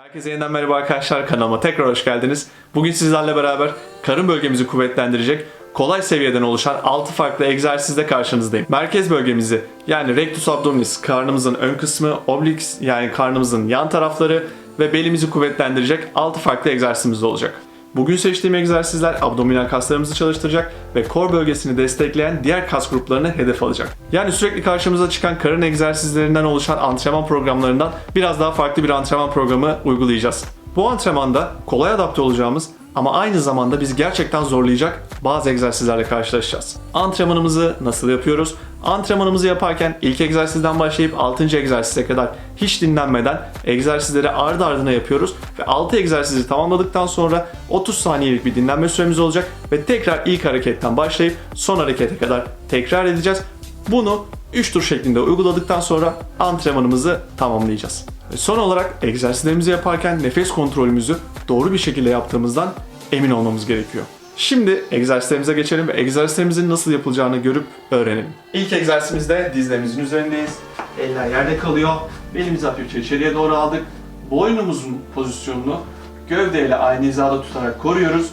Herkese yeniden merhaba arkadaşlar kanalıma tekrar hoş geldiniz. Bugün sizlerle beraber karın bölgemizi kuvvetlendirecek kolay seviyeden oluşan 6 farklı egzersizle karşınızdayım. Merkez bölgemizi yani rectus abdominis karnımızın ön kısmı, obliques yani karnımızın yan tarafları ve belimizi kuvvetlendirecek 6 farklı egzersizimiz olacak. Bugün seçtiğim egzersizler abdominal kaslarımızı çalıştıracak ve kor bölgesini destekleyen diğer kas gruplarını hedef alacak. Yani sürekli karşımıza çıkan karın egzersizlerinden oluşan antrenman programlarından biraz daha farklı bir antrenman programı uygulayacağız. Bu antrenmanda kolay adapte olacağımız ama aynı zamanda bizi gerçekten zorlayacak bazı egzersizlerle karşılaşacağız. Antrenmanımızı nasıl yapıyoruz? Antrenmanımızı yaparken ilk egzersizden başlayıp 6. egzersize kadar hiç dinlenmeden egzersizleri ardı ardına yapıyoruz ve 6 egzersizi tamamladıktan sonra 30 saniyelik bir dinlenme süremiz olacak ve tekrar ilk hareketten başlayıp son harekete kadar tekrar edeceğiz. Bunu 3 tur şeklinde uyguladıktan sonra antrenmanımızı tamamlayacağız. Ve son olarak egzersizlerimizi yaparken nefes kontrolümüzü doğru bir şekilde yaptığımızdan emin olmamız gerekiyor. Şimdi egzersizlerimize geçelim ve egzersizlerimizin nasıl yapılacağını görüp öğrenelim. İlk egzersizimizde dizlerimizin üzerindeyiz. Eller yerde kalıyor. Belimizi hafifçe içeriye doğru aldık. Boynumuzun pozisyonunu gövdeyle aynı hizada tutarak koruyoruz.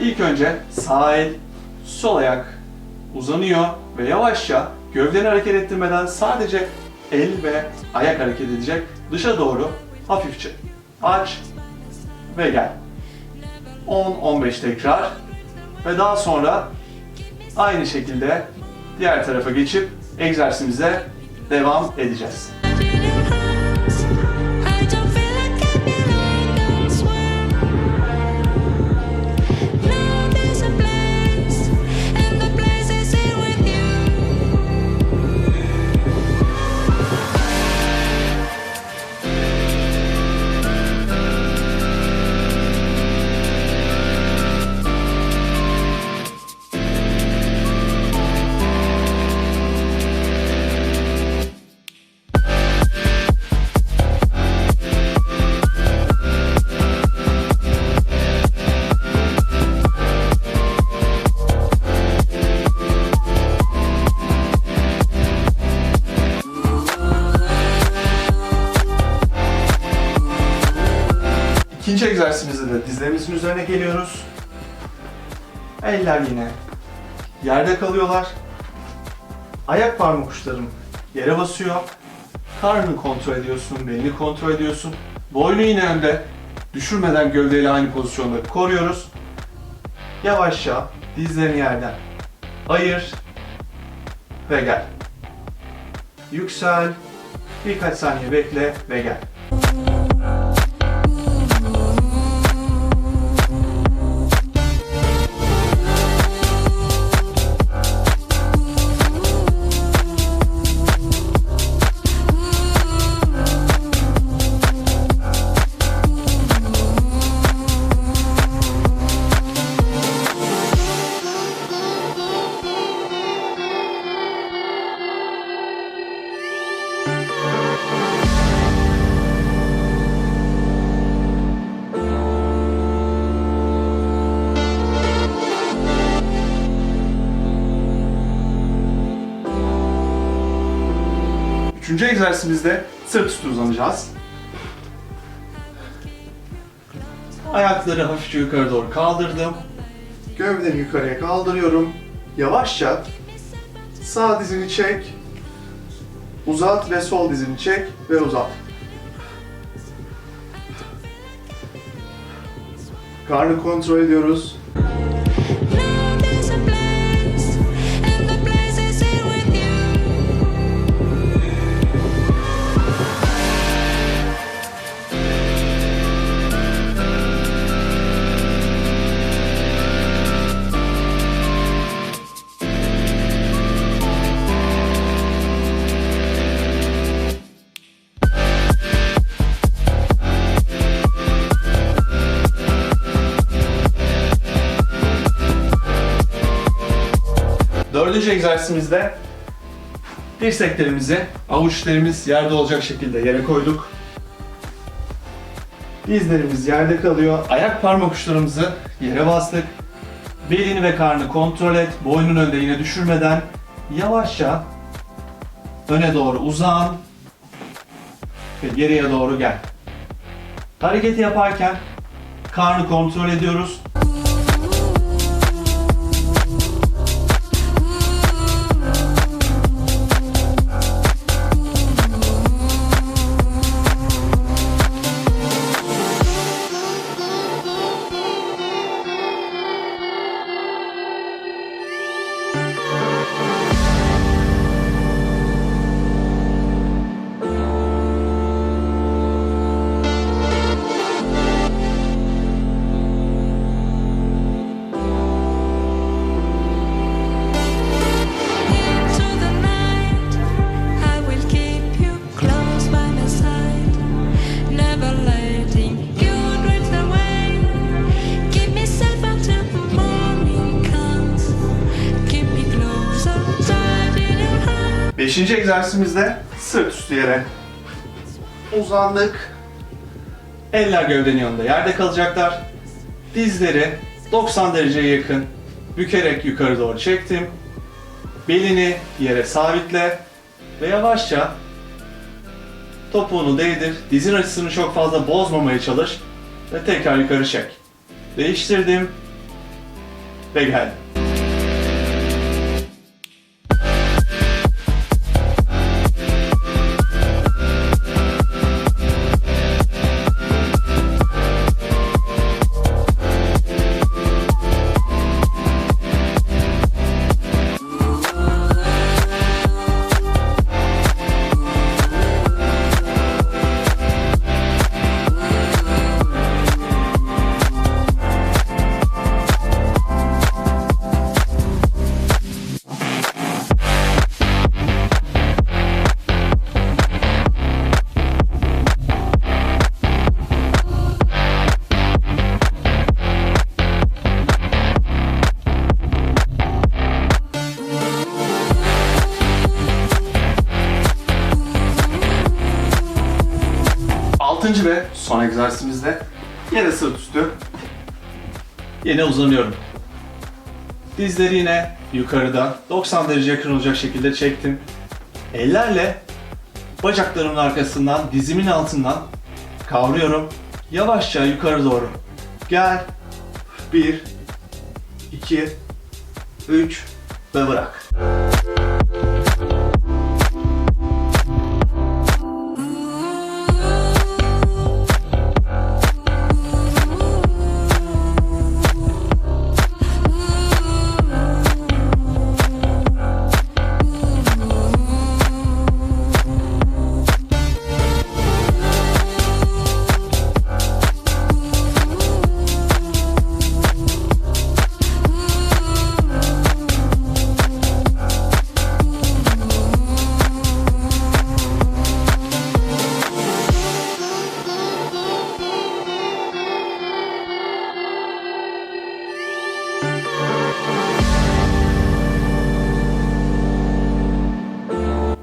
İlk önce sağ el, sol ayak uzanıyor ve yavaşça gövdeni hareket ettirmeden sadece el ve ayak hareket edecek. Dışa doğru hafifçe aç ve gel. 10-15 tekrar ve daha sonra aynı şekilde diğer tarafa geçip egzersizimize devam edeceğiz. İkinci egzersizimizde de dizlerimizin üzerine geliyoruz. Eller yine yerde kalıyorlar. Ayak parmak uçlarım yere basıyor. Karnını kontrol ediyorsun, belini kontrol ediyorsun. Boynu yine önde. Düşürmeden gövdeyle aynı pozisyonda koruyoruz. Yavaşça dizlerini yerden ayır ve gel. Yüksel, birkaç saniye bekle ve gel. Üçüncü egzersizimizde sırt üstü uzanacağız. Ayakları hafifçe yukarı doğru kaldırdım. Gövdeni yukarıya kaldırıyorum. Yavaşça sağ dizini çek. Uzat ve sol dizini çek ve uzat. Karnı kontrol ediyoruz. Dördüncü egzersizimizde dirseklerimizi avuçlarımız yerde olacak şekilde yere koyduk. Dizlerimiz yerde kalıyor. Ayak parmak uçlarımızı yere bastık. Belini ve karnını kontrol et. Boynun önde yine düşürmeden yavaşça öne doğru uzan ve geriye doğru gel. Hareketi yaparken karnı kontrol ediyoruz. Beşinci egzersizimizde sırt üstü yere uzandık. Eller gövdenin yanında yerde kalacaklar. Dizleri 90 dereceye yakın bükerek yukarı doğru çektim. Belini yere sabitle ve yavaşça topuğunu değdir. Dizin açısını çok fazla bozmamaya çalış ve tekrar yukarı çek. Değiştirdim ve geldim. Altıncı ve son egzersizimizde yine sırt üstü. Yine uzanıyorum. Dizleri yine yukarıda 90 derece yakın olacak şekilde çektim. Ellerle bacaklarımın arkasından, dizimin altından kavruyorum. Yavaşça yukarı doğru. Gel. 1 2 3 ve bırak.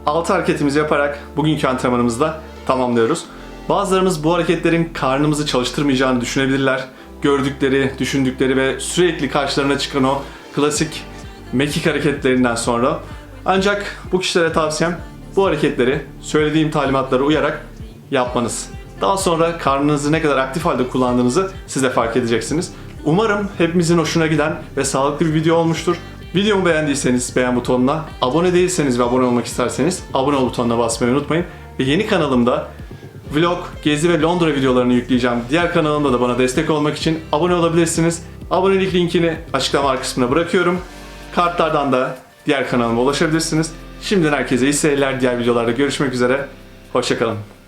Altı hareketimizi yaparak bugünkü antrenmanımızı da tamamlıyoruz. Bazılarımız bu hareketlerin karnımızı çalıştırmayacağını düşünebilirler. Gördükleri, düşündükleri ve sürekli karşılarına çıkan o klasik mekik hareketlerinden sonra. Ancak bu kişilere tavsiyem bu hareketleri söylediğim talimatlara uyarak yapmanız. Daha sonra karnınızı ne kadar aktif halde kullandığınızı siz de fark edeceksiniz. Umarım hepimizin hoşuna giden ve sağlıklı bir video olmuştur. Videomu beğendiyseniz beğen butonuna, abone değilseniz ve abone olmak isterseniz abone ol butonuna basmayı unutmayın. Ve yeni kanalımda vlog, gezi ve Londra videolarını yükleyeceğim. Diğer kanalımda da bana destek olmak için abone olabilirsiniz. Abonelik linkini açıklama kısmına bırakıyorum. Kartlardan da diğer kanalıma ulaşabilirsiniz. Şimdiden herkese iyi seyirler. Diğer videolarda görüşmek üzere. Hoşçakalın.